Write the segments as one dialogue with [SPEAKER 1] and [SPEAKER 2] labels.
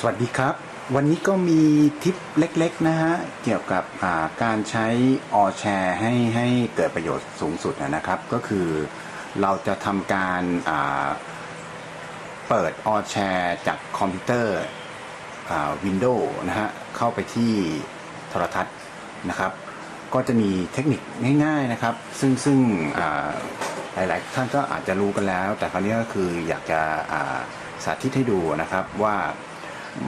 [SPEAKER 1] สวัสดีครับ วันนี้ก็มีทิปเล็กๆนะฮะ เกี่ยวกับาการใช้ออแชร์ให้ให้เกิดประโยชน์สูงสุดนะครับ ก็คือเราจะทำการาเปิดออแชร์จากคอมพิวเตอร์วินโดว์นะฮะ เข้าไปที่โทรทัศน์นะครับ ก็จะมีเทคนิคง่าย ๆนะครับ ซึ่งซึ่งหลายๆท่านก็อาจจะรู้กันแล้ว แต่คราวนี้ก็คืออยากจะาสาธิตให้ดูนะครับว่า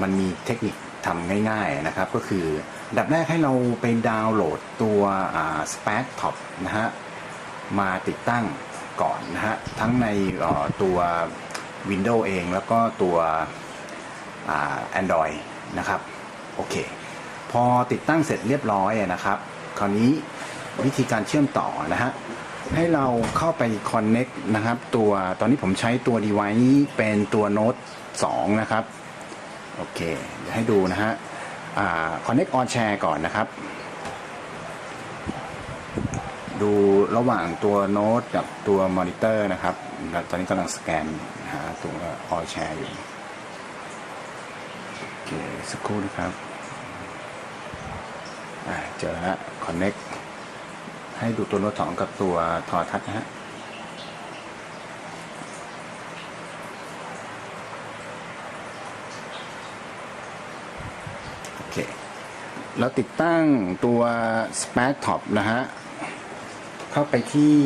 [SPEAKER 1] มันมีเทคนิคทำง่ายๆนะครับ ก็คือดับแรกให้เราไปดาวน์โหลดตัวสเปซท็อปนะฮะมาติดตั้งก่อนนะฮะทั้งในตัว Windows เองแล้วก็ตัวอ่า Android นะครับโอเคพอติดตั้งเสร็จเรียบร้อยนะครับ คราวนี้วิธีการเชื่อมต่อนะฮะให้เราเข้าไป Connect นะครับตัวตอนนี้ผมใช้ตัว device เป็นตัว Note 2 นะครับ โอเค เดี๋ยวให้ดูนะฮะคอ่า Connect on Share ก่อนนะครับ ดูระหว่างตัวโน้ตกับตัวมอนิเตอร์นะครับ ตอนนี้กำลังสแกนหาตัวออนแชร์อยู่ โอเค สักครู่นะครับเจอแล้วฮะ connect ให้ดูตัวโน้ตสองกับตัวทอทัศน์นะฮะ เคเราติดตั้งตัว Spark Top นะฮะ เข้าไปที่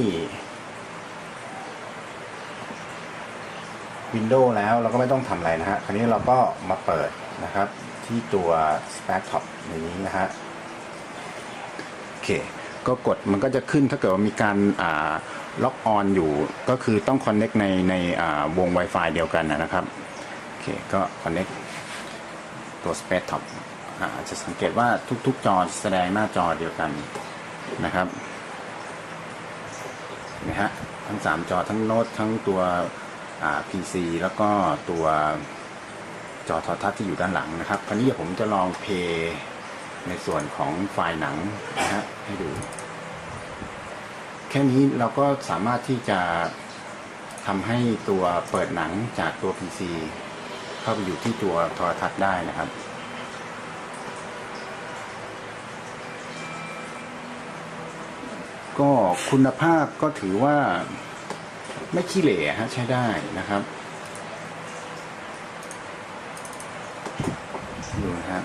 [SPEAKER 1] Windows แล้วเราก็ไม่ต้องทำอะไรนะฮะ คราวนี้เราก็มาเปิดนะครับที่ตัว Spark Top ในนี้นะฮะ โอเค ก็กดมันก็จะขึ้นถ้าเกิดว่ามีการล็อกออนอยู่ก็คือต้อง Connect ในในวง Wi-Fi เดียวกันนะครับ โอเค ก็ Connect ตัว Space Top อาจะสังเกตว่าทุกๆจอแสดงหน้าจอเดียวกันนะครับนไหมฮะทั้ง 3 จอทั้งโน้ตทั้งตัวอ่า PC แล้วก็ตัวจอโทรทัศน์ที่อยู่ด้านหลังนะครับ คราวนี้ผมจะลองเพย์ในส่วนของไฟล์หนังนะฮะให้ดู แค่นี้เราก็สามารถที่จะทำให้ตัวเปิดหนังจากตัว PC เข้าไปอยู่ที่ตัวโทรทัศน์ได้นะครับ ก็คุณภาพก็ถือว่าไม่ขี้เหร่ฮะใช้ได้นะครับดูนะครับ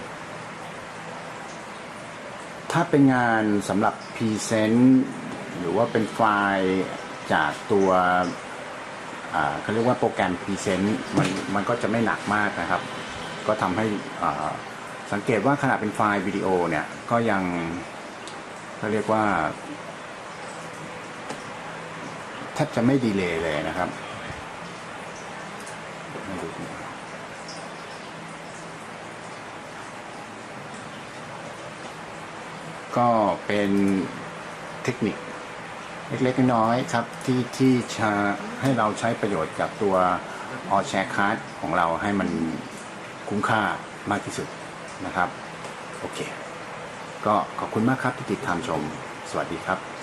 [SPEAKER 1] ถ้าเป็นงานสำหรับพรีเซนต์หรือว่าเป็นไฟล์จากตัวเขาเรียกว่าโปรแกรมพรีเซนต์มันมันก็จะไม่หนักมากนะครับ ก็ทำให้สังเกตว่าขณะเป็นไฟล์วิดีโอเนี่ย ก็ยังเขาเรียกว่า แทบจะไม่ดีเลย์เลยนะครับก็เป็นเทคนิคเล็กๆน้อยๆครับที่ที่จะให้เราใช้ประโยชน์กับตัวออแชร์ค a า d ของเราให้มันคุ้มค่ามากที่สุดนะครับ โอเค ก็ขอบคุณมากครับที่ติดตามชม สวัสดีครับ